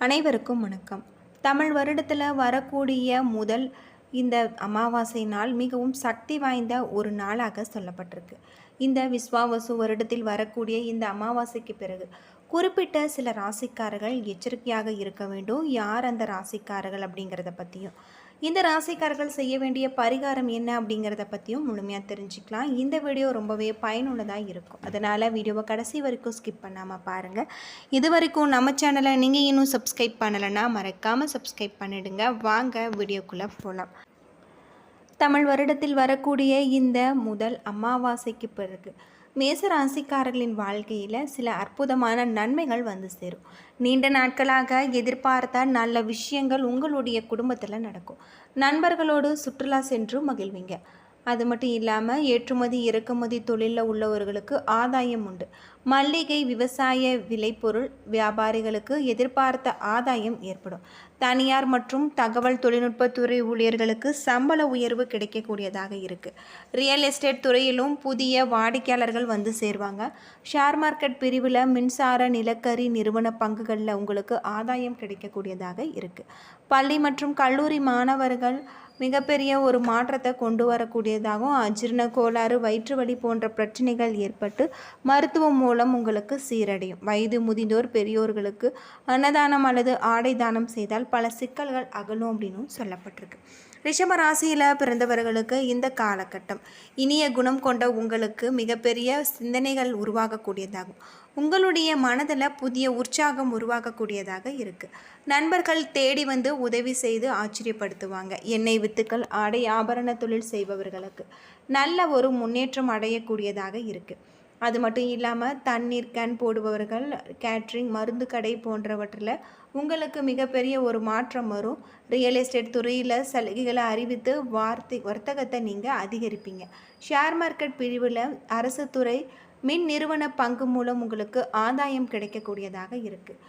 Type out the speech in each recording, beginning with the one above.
அனைவருக்கும் வணக்கம். தமிழ் வருடத்தில் வரக்கூடிய முதல் இந்த அமாவாசை நாள் மிகவும் சக்தி வாய்ந்த ஒரு நாளாக சொல்லப்பட்டிருக்கு. இந்த விஸ்வாவசு வருடத்தில் வரக்கூடிய இந்த அமாவாசைக்கு பிறகு குறிப்பிட்ட சில ராசிக்காரர்கள் எச்சரிக்கையாக இருக்க வேண்டும். யார் அந்த ராசிக்காரர்கள் அப்படிங்கிறத பற்றியும் இந்த ராசிக்காரர்கள் செய்ய வேண்டிய பரிகாரம் என்ன அப்படிங்கிறத பற்றியும் முழுமையாக தெரிஞ்சுக்கலாம். இந்த வீடியோ ரொம்பவே பயனுள்ளதாக இருக்கும். அதனால் வீடியோவை கடைசி வரைக்கும் ஸ்கிப் பண்ணாமல் பாருங்கள் இது வரைக்கும் நம்ம சேனலை நீங்கள் இன்னும் சப்ஸ்கிரைப் பண்ணலைன்னா மறக்காமல் சப்ஸ்கிரைப் பண்ணிடுங்க. வாங்க வீடியோக்குள்ளே போகலாம் தமிழ் வருடத்தில் வரக்கூடிய இந்த முதல் அமாவாசைக்கு பிறகு மேசராசிக்காரர்களின் வாழ்க்கையில் சில அற்புதமான நன்மைகள் வந்து சேரும். நீண்ட நாட்களாக எதிர்பார்த்த நல்ல விஷயங்கள் உங்களுடைய குடும்பத்தில் நடக்கும். நண்பர்களோடு சுற்றுலா சென்று மகிழ்வீங்க. அது மட்டும் இல்லாமல் ஏற்றுமதி இறக்குமதி தொழிலில் உள்ளவர்களுக்கு ஆதாயம் உண்டு. மல்லிகை விவசாய விளைபொருள் வியாபாரிகளுக்கு எதிர்பார்த்த ஆதாயம் ஏற்படும். தனியார் மற்றும் தகவல் தொழில்நுட்பத்துறை ஊழியர்களுக்கு சம்பள உயர்வு கிடைக்கக்கூடியதாக இருக்குது ரியல் எஸ்டேட் துறையிலும் புதிய வாடிக்கையாளர்கள் வந்து சேருவாங்க. ஷேர் மார்க்கெட் பிரிவில் மின்சார நிலக்கரி நிறுவன பங்குகளில் உங்களுக்கு ஆதாயம் கிடைக்கக்கூடியதாக இருக்குது பள்ளி மற்றும் கல்லூரி மாணவர்கள் மிகப்பெரிய ஒரு மாற்றத்தை கொண்டு வரக்கூடியதாகவும் அஜீரண கோளாறு வயிற்று வலி போன்ற பிரச்சனைகள் ஏற்பட்டு மருத்துவம் மூலம் உங்களுக்கு சீரடையும். வயது முதிந்தோர் பெரியோர்களுக்கு அன்னதானம் அல்லது ஆடை தானம் செய்தால் பல சிக்கல்கள் அகலும் அப்படின்னும் சொல்லப்பட்டிருக்கு. ரிஷப ராசியில் பிறந்தவர்களுக்கு இந்த காலகட்டம். இனிய குணம் கொண்ட உங்களுக்கு மிகப்பெரிய சிந்தனைகள் உருவாகக்கூடியதாகும். உங்களுடைய மனதில் புதிய உற்சாகம் உருவாகக்கூடியதாக இருக்குது நண்பர்கள் தேடி வந்து உதவி செய்து ஆச்சரியப்படுத்துவாங்க. எண்ணெய் வித்துக்கள் ஆடை ஆபரண தொழில் செய்பவர்களுக்கு நல்ல ஒரு முன்னேற்றம் அடையக்கூடியதாக இருக்குது அது மட்டும் இல்லாமல் தண்ணீர் கேன் போடுபவர்கள் கேட்ரிங் மருந்து கடை போன்றவற்றில் உங்களுக்கு மிகப்பெரிய ஒரு மாற்றம் வரும். ரியல் எஸ்டேட் துறையில் சலுகைகளை அறிவித்து வார்த்தை வர்த்தகத்தை நீங்கள் அதிகரிப்பீங்க. ஷேர் மார்க்கெட் பிரிவில் அரசு துறை மின் நிறுவன பங்கு மூலம் உங்களுக்கு ஆதாயம் கிடைக்கக்கூடியதாக இருக்குது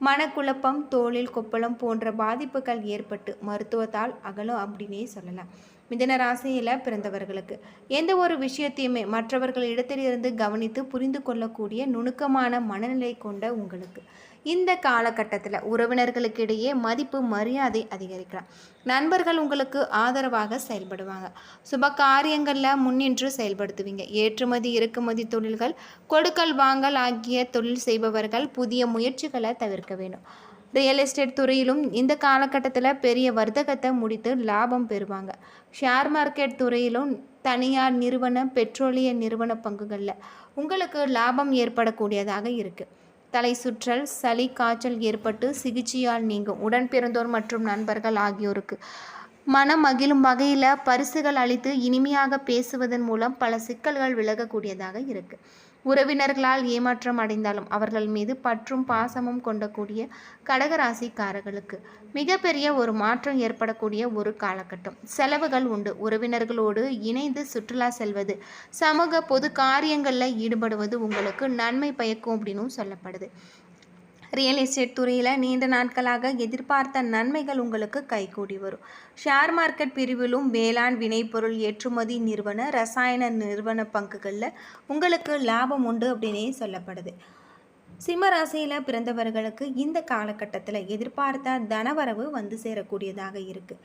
மனக்குழப்பம் தோளில் கொப்பளம் போன்ற பாதிப்புகள் ஏற்பட்டு மருத்துவத்தால் அகலும் அப்படின்னே சொல்லலாம். மிதன ராசியில் பிறந்தவர்களுக்கு. எந்த ஒரு விஷயத்தையுமே மற்றவர்கள் இடத்திலிருந்து கவனித்து புரிந்து கொள்ளக்கூடிய நுணுக்கமான மனநிலை கொண்ட உங்களுக்கு. இந்த காலகட்டத்தில் உறவினர்களுக்கிடையே மதிப்பு மரியாதை அதிகரிக்கலாம். நண்பர்கள் உங்களுக்கு ஆதரவாக செயல்படுவாங்க. சுப காரியங்களில் முன்னின்று செயல்படுத்துவீங்க. ஏற்றுமதி இறக்குமதி தொழில்கள் கொடுக்கல் வாங்கல் ஆகிய தொழில் செய்பவர்கள் புதிய முயற்சிகளை தவிர்க்க வேண்டும். ரியல் எஸ்டேட் துறையிலும் இந்த காலகட்டத்தில் பெரிய வர்த்தகத்தை முடித்து லாபம் பெறுவாங்க. ஷேர் மார்க்கெட் துறையிலும் தனியார் நிறுவன பெட்ரோலிய நிறுவன பங்குகளில் உங்களுக்கு லாபம் ஏற்படக்கூடியதாக இருக்குது தலை சுற்றல் சளி காய்ச்சல் ஏற்பட்டு சிகிச்சையால் நீங்கும் உடன் பிறந்தோர் மற்றும் நண்பர்கள் ஆகியோருக்கு மனம் மகிழும் வகையில் பரிசுகள் அளித்து இனிமையாக பேசுவதன் மூலம் பல சிக்கல்கள் விலகக்கூடியதாக இருக்குது உறவினர்களால் ஏமாற்றம் அடைந்தாலும் அவர்கள் மீது பற்றும் பாசமும் கொண்டக்கூடிய கடகராசிக்காரர்களுக்கு மிகப்பெரிய ஒரு மாற்றம் ஏற்படக்கூடிய ஒரு காலகட்டம். செலவுகள் உண்டு. உறவினர்களோடு இணைந்து சுற்றுலா செல்வது சமூக பொது காரியங்களில் ஈடுபடுவது உங்களுக்கு நன்மை பயக்கும் அப்படின்னும் சொல்லப்படுது. ரியல் எஸ்டேட் துறையில் நீண்ட நாட்களாக எதிர்பார்த்த நன்மைகள் உங்களுக்கு கைகூடி வரும். ஷேர் மார்க்கெட் பிரிவிலும் வேளாண் வினைப்பொருள் ஏற்றுமதி நிறுவன ரசாயன நிறுவன பங்குகளில் உங்களுக்கு லாபம் உண்டு அப்படின்னே சொல்லப்படுது. சிம்ம ராசியில் பிறந்தவர்களுக்கு இந்த காலகட்டத்தில் எதிர்பார்த்த தனவரவு வந்து சேரக்கூடியதாக இருக்குது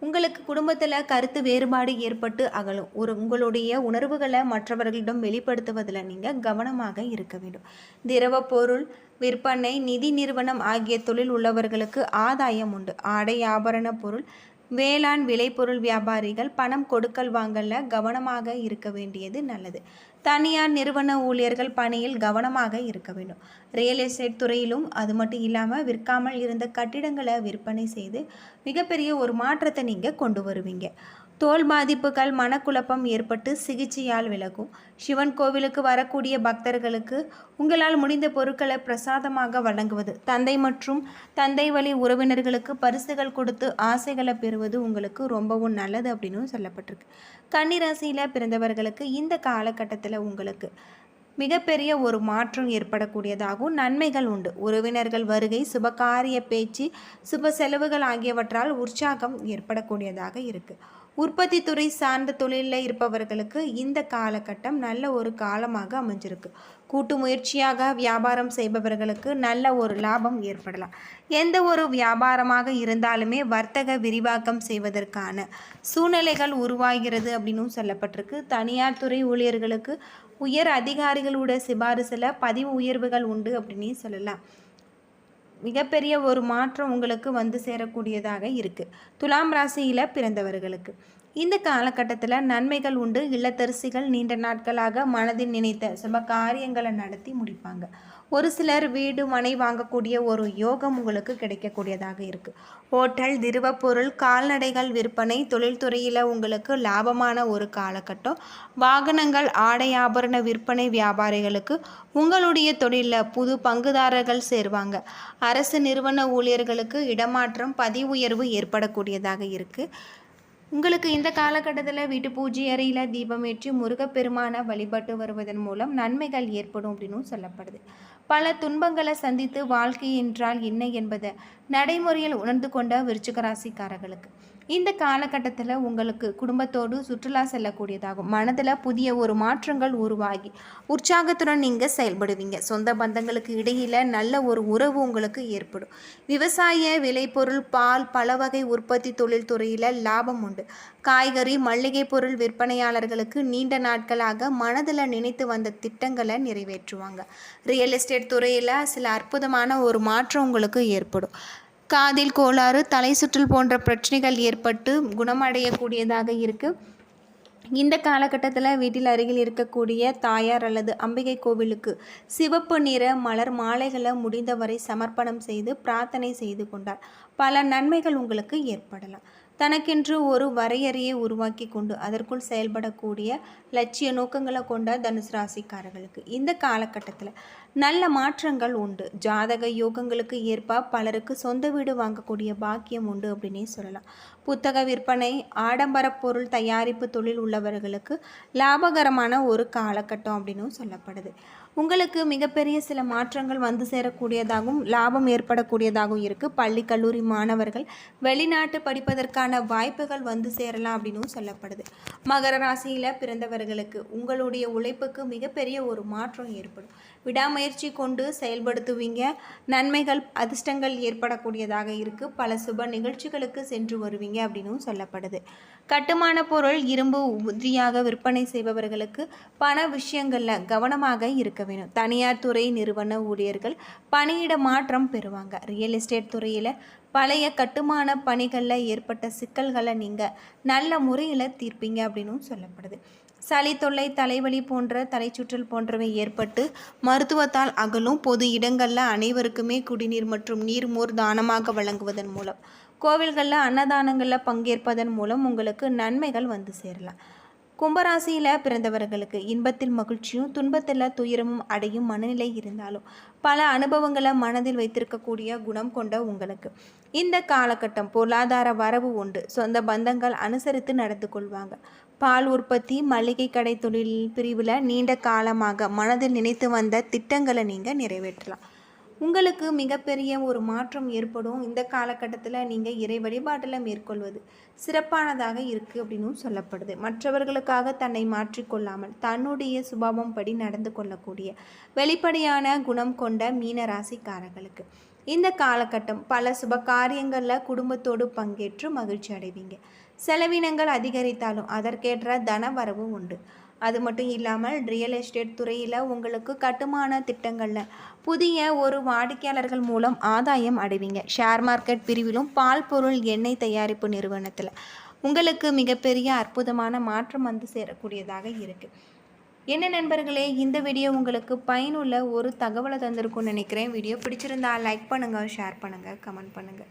உங்களுக்கு குடும்பத்தில் கருத்து வேறுபாடு ஏற்பட்டு அகலும். ஒரு உங்களுடைய உணர்வுகளை மற்றவர்களிடம் வெளிப்படுத்துவதில் நீங்கள் கவனமாக இருக்க வேண்டும். திரவ பொருள் விற்பனை நிதி நிறுவனம் ஆகிய தொழில் உள்ளவர்களுக்கு ஆதாயம் உண்டு. ஆடை ஆபரண பொருள் வேளாண் விளைபொருள் வியாபாரிகள் பணம் கொடுக்கல் வாங்கல கவனமாக இருக்க வேண்டியது நல்லது. தனியார் நிறுவன ஊழியர்கள் பணியில் கவனமாக இருக்க வேண்டும். ரியல் எஸ்டேட் துறையிலும் அது மட்டும் இல்லாமல் விற்காமல் இருந்த கட்டிடங்களை விற்பனை செய்து மிகப்பெரிய ஒரு மாற்றத்தை நீங்கள் கொண்டு வருவீங்க. தோல் பாதிப்புகள் மனக்குழப்பம் ஏற்பட்டு சிகிச்சையால் விலகும். சிவன் கோவிலுக்கு வரக்கூடிய பக்தர்களுக்கு உங்களால் முடிந்த பொருட்களை பிரசாதமாக வழங்குவது. தந்தை மற்றும் தந்தை வழி உறவினர்களுக்கு பரிசுகள் கொடுத்து ஆசைகளை பெறுவது உங்களுக்கு ரொம்பவும் நல்லது அப்படின்னு சொல்லப்பட்டிருக்கு. கன்னிராசியில் பிறந்தவர்களுக்கு இந்த காலகட்டத்தில் உங்களுக்கு மிகப்பெரிய ஒரு மாற்றம் ஏற்படக்கூடியதாகவும் நன்மைகள் உண்டு. உறவினர்கள் வருகை சுபகாரிய பேச்சு சுப செலவுகள் ஆகியவற்றால் உற்சாகம் ஏற்படக்கூடியதாக இருக்குது உற்பத்தி துறை சார்ந்த தொழிலில் இருப்பவர்களுக்கு இந்த காலகட்டம் நல்ல ஒரு காலமாக அமைஞ்சிருக்கு. கூட்டு முயற்சியாக வியாபாரம் செய்பவர்களுக்கு நல்ல ஒரு லாபம் ஏற்படலாம். எந்த ஒரு வியாபாரமாக இருந்தாலுமே வர்த்தக விரிவாக்கம் செய்வதற்கான சூழ்நிலைகள் உருவாகிறது அப்படின்னும் சொல்லப்பட்டிருக்கு. தனியார் துறை ஊழியர்களுக்கு உயர் அதிகாரிகளோட சிபாரிசில் பதிவு உயர்வுகள் உண்டு அப்படின்னு சொல்லலாம். மிகப்பெரிய ஒரு மாற்றம் உங்களுக்கு வந்து சேரக்கூடியதாக இருக்குது துலாம் ராசியில் பிறந்தவர்களுக்கு. இந்த காலகட்டத்தில் நன்மைகள் உண்டு இல்லத்தரசிகள் நீண்ட நாட்களாக மனதில் நினைத்த சுப காரியங்களை நடத்தி முடிப்பாங்க. ஒரு சிலர் வீடு மனை வாங்கக்கூடிய ஒரு யோகம் உங்களுக்கு கிடைக்கக்கூடியதாக இருக்குது ஹோட்டல் திருவப்பொருள் கால்நடைகள் விற்பனை தொழில்துறையில் உங்களுக்கு லாபமான ஒரு காலகட்டம். வாகனங்கள் ஆடை ஆபரண விற்பனை வியாபாரிகளுக்கு உங்களுடைய தொழிலில் புது பங்குதாரர்கள் சேருவாங்க. அரசு நிறுவன ஊழியர்களுக்கு இடமாற்றம் பதிவு உயர்வு ஏற்படக்கூடியதாக இருக்குது உங்களுக்கு இந்த காலகட்டத்தில் வீட்டு பூஜை அறையில் தீபமேற்றி முருகப்பெருமானை வழிபட்டு வருவதன் மூலம் நன்மைகள் ஏற்படும் அப்படின்னும் சொல்லப்படுது. பல துன்பங்களை சந்தித்து வாழ்க்கை என்றால் என்ன என்பதை? நடைமுறையில் உணர்ந்து கொண்ட விருச்சிக ராசிக்காரர்களுக்கு. இந்த காலகட்டத்தில் உங்களுக்கு குடும்பத்தோடு சுற்றுலா செல்லக்கூடியதாகும். மனதில் புதிய ஒரு மாற்றங்கள் உருவாகி உற்சாகத்துடன் நீங்கள் செயல்படுவீங்க. சொந்த பந்தங்களுக்கு இடையில் நல்ல ஒரு உறவு உங்களுக்கு ஏற்படும். விவசாய விளைபொருள் பால் பல வகை உற்பத்தி தொழில் துறையில் லாபம் உண்டு. காய்கறி மளிகை பொருள் விற்பனையாளர்களுக்கு நீண்ட நாட்களாக மனதில் நினைத்து வந்த திட்டங்களை நிறைவேற்றுவாங்க. ரியல் எஸ்டேட் துறையில் சில அற்புதமான ஒரு மாற்றம் உங்களுக்கு ஏற்படும். காதில் கோளாறு தலை சுற்றல் போன்ற பிரச்சனைகள் ஏற்பட்டு குணமடையக்கூடியதாக இருக்குது இந்த காலகட்டத்தில் வீட்டில் அருகில் இருக்கக்கூடிய தாயார் அல்லது அம்பிகை கோவிலுக்கு சிவப்பு நிற மலர் மாலைகளை முடிந்தவரை சமர்ப்பணம் செய்து பிரார்த்தனை செய்து கொண்டார். பல நன்மைகள் உங்களுக்கு ஏற்படலாம். தனக்கென்று ஒரு வரையறையை உருவாக்கி கொண்டு அதற்குள் செயல்படக்கூடிய லட்சிய நோக்கங்களை கொண்ட தனுசு ராசிக்காரர்களுக்கு இந்த காலகட்டத்தில் நல்ல மாற்றங்கள் உண்டு. ஜாதக யோகங்களுக்கு ஏற்ப பலருக்கு சொந்த வீடு வாங்கக்கூடிய பாக்கியம் உண்டு அப்படின்னே சொல்லலாம். புத்தக விற்பனை ஆடம்பர பொருள் தயாரிப்பு தொழில் உள்ளவர்களுக்கு லாபகரமான ஒரு காலகட்டம் அப்படின்னும் சொல்லப்படுது. உங்களுக்கு மிகப்பெரிய சில மாற்றங்கள் வந்து சேரக்கூடியதாகவும் லாபம் ஏற்படக்கூடியதாகவும் இருக்குது பள்ளி கல்லூரி மாணவர்கள் வெளிநாட்டு படிப்பதற்கான வாய்ப்புகள் வந்து சேரலாம் அப்படின்னும் சொல்லப்படுது. மகர ராசியில் பிறந்தவர்களுக்கு உங்களுடைய உழைப்புக்கு மிகப்பெரிய ஒரு மாற்றம் ஏற்படும். விடாமுயற்சி கொண்டு செயல்படுத்துவீங்க. நன்மைகள் அதிர்ஷ்டங்கள் ஏற்படக்கூடியதாக இருக்குது பல சுப நிகழ்ச்சிகளுக்கு சென்று வருவீங்க அப்படின்னும் சொல்லப்படுது. கட்டுமான பொருள் இரும்பு உதிரியாக விற்பனை செய்பவர்களுக்கு பண விஷயங்களில் கவனமாக இருக்க வேணும். தனியார் துறை நிறுவன ஊழியர்கள் பணியிட மாற்றம் பெறுவாங்க. ரியல் எஸ்டேட் துறையில் பழைய கட்டுமான பணிகளில் ஏற்பட்ட சிக்கல்களை நீங்கள் நல்ல முறையில் தீர்ப்பீங்க அப்படின்னும் சொல்லப்படுது. சளி தொல்லை தலைவலி போன்ற தலைச்சுற்றல் போன்றவை ஏற்பட்டு மருத்துவத்தால் அகலும். பொது இடங்களில் அனைவருக்குமே குடிநீர் மற்றும் நீர்மோர் தானமாக வழங்குவதன் மூலம் கோவில்களில் அன்னதானங்களில் பங்கேற்பதன் மூலம் உங்களுக்கு நன்மைகள் வந்து சேரலாம். கும்பராசியில் பிறந்தவர்களுக்கு இன்பத்தில் மகிழ்ச்சியும் துன்பத்தில் துயரமும் அடையும் மனநிலை இருந்தாலும் பல அனுபவங்களை மனதில் வைத்திருக்கக்கூடிய குணம் கொண்ட உங்களுக்கு. இந்த காலகட்டம் பொருளாதார வரவு உண்டு. சொந்த பந்தங்கள் அனுசரித்து நடந்து கொள்வாங்க. பால் உற்பத்தி மளிகை கடை தொழில் பிரிவில் நீண்ட காலமாக மனதில் நினைத்து வந்த திட்டங்களை நீங்கள் நிறைவேற்றலாம். உங்களுக்கு மிகப்பெரிய ஒரு மாற்றம் ஏற்படும் இந்த காலகட்டத்தில் நீங்கள் இறை வழிபாட்டில் மேற்கொள்வது சிறப்பானதாக இருக்குது அப்படின்னும் சொல்லப்படுது. மற்றவர்களுக்காக தன்னை மாற்றிக்கொள்ளாமல் தன்னுடைய சுபாவம் படி நடந்து கொள்ளக்கூடிய வெளிப்படையான குணம் கொண்ட மீன ராசிக்காரர்களுக்கு இந்த காலகட்டம் பல சுப காரியங்களில் குடும்பத்தோடு பங்கேற்று மகிழ்ச்சி அடைவீங்க. செலவினங்கள் அதிகரித்தாலும் அதற்கேற்ற தன வரவு உண்டு. அது மட்டும் இல்லாமல் ரியல் எஸ்டேட் துறையில் உங்களுக்கு கட்டுமான திட்டங்களில் புதிய ஒரு வாடிக்கையாளர்கள் மூலம் ஆதாயம் அடைவீங்க. ஷேர் மார்க்கெட் பிரிவிலும் பால் பொருள் எண்ணெய் தயாரிப்பு நிறுவனத்தில் உங்களுக்கு மிகப்பெரிய அற்புதமான மாற்றம் வந்து சேரக்கூடியதாக இருக்குது என்ன நண்பர்களே இந்த வீடியோ உங்களுக்கு பயனுள்ள ஒரு தகவலை தந்திருக்கும்னு நினைக்கிறேன். வீடியோ பிடிச்சிருந்தா லைக் பண்ணுங்கள் ஷேர் பண்ணுங்கள் கமெண்ட் பண்ணுங்கள்